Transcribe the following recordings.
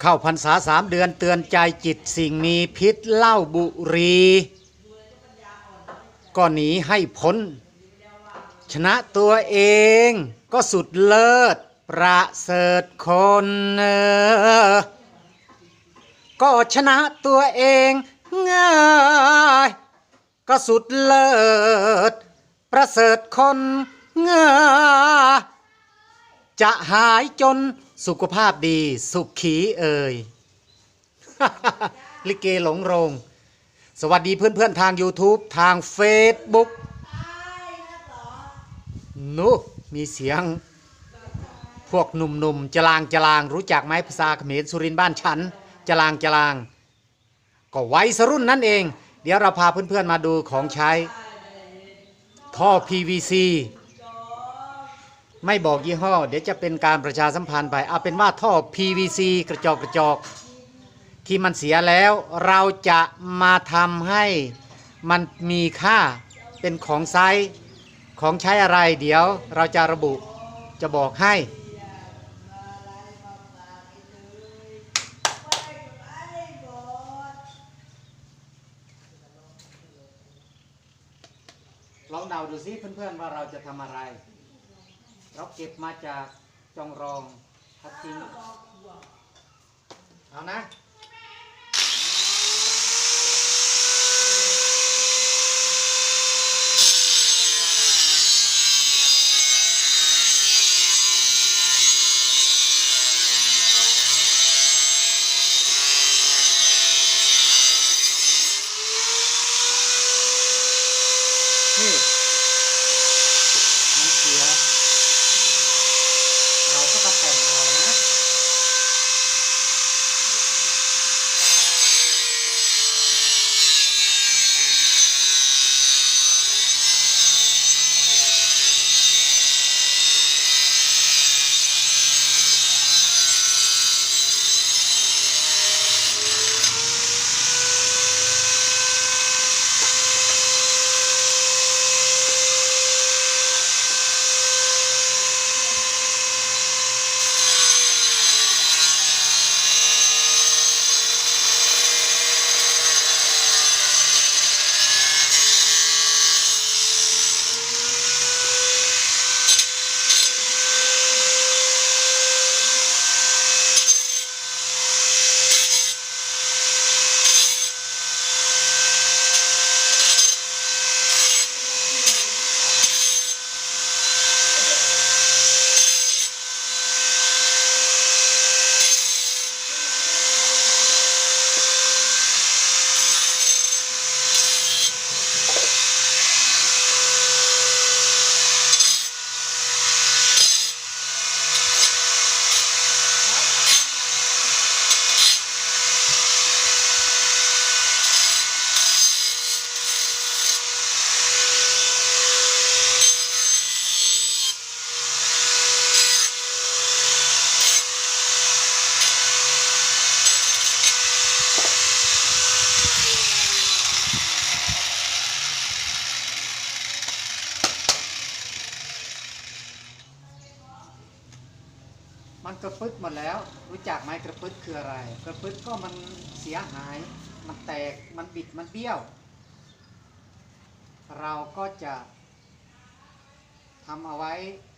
เข้าพรรษาสามเดือนเตือนใจจิตสิ่งมีพิษเหล้าบุรี ก็หนีให้พ้น ชนะตัวเองก็สุดเลิศ ประเสริฐคนเออก็ชนะตัวเองง่ายก็สุดเลิศ ประเสริฐคนง่าย จะหายจนสุขภาพดีสุขขีเอ่ย ลิเกหลงโรง สวัสดีเพื่อนๆทาง YouTube ทาง Facebook นุมีเสียง พวกหนุ่มๆจลางจลางรู้จักไหมภาษาเขมรสุรินบ้านฉันจลางจลาง ก็วัยสรุ่นนั่นเอง เดี๋ยวเราพาเพื่อนๆมาดูของใช้ ท่อ PVC ไม่บอกยี่ห้อ เดี๋ยวจะเป็นการประชาสัมพันธ์ไป เอาเป็นว่าท่อ PVC กระจอกกระจอกที่มันเสียแล้วเราจะมาทำให้มันมีค่าเป็นของไซส์ของใช้อะไรเดี๋ยวเราจะระบุจะบอกให้ ลองเดาดูซิเพื่อนๆว่าเราจะทำอะไร เราเก็บมาจากจองรองพัดทิ้งเอานะ มันกระปึดหมดแล้ว รู้จักไหมกระปึดคืออะไร กระปึดก็มันเสียหาย มันแตกมันบิดมันเบี้ยว เราก็จะทำเอาไว้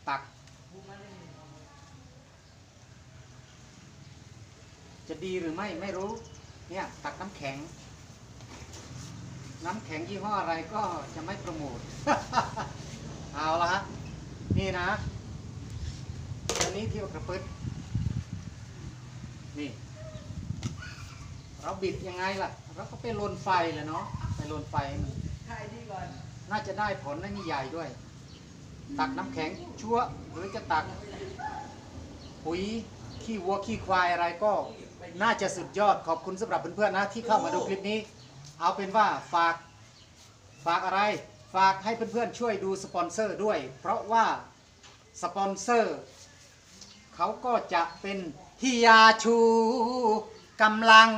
ตัก จะดีหรือไม่ไม่รู้เนี่ยตักน้ำแข็ง น้ำแข็งยี่ห้ออะไรก็จะไม่โปรโมทเอาละฮะนี่นะ อันนี้ที่ว่ากระปึด เราบิดยังไงล่ะ เราก็ไปลนไฟเลยเนาะไปลนไฟให้มันน่าจะได้ผลนะนี่ใหญ่ด้วย ตักน้ำแข็งชั่วหรือจะตักปุ๋ยขี้วัวขี้ควายอะไรก็น่าจะสุดยอดขอบคุณสำหรับเพื่อนๆนะ ที่เข้ามาดูคลิปนี้ เอาเป็นว่าฝากฝากอะไร ฝากให้เพื่อนๆช่วยดูสปอนเซอร์ด้วย เพราะว่าสปอนเซอร์เขาก็จะเป็นฮิยาชูกำลัง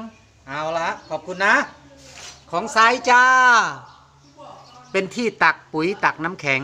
เอาละขอบคุณนะ ของสายจ้า เป็นที่ตักปุ๋ยตักน้ำแข็ง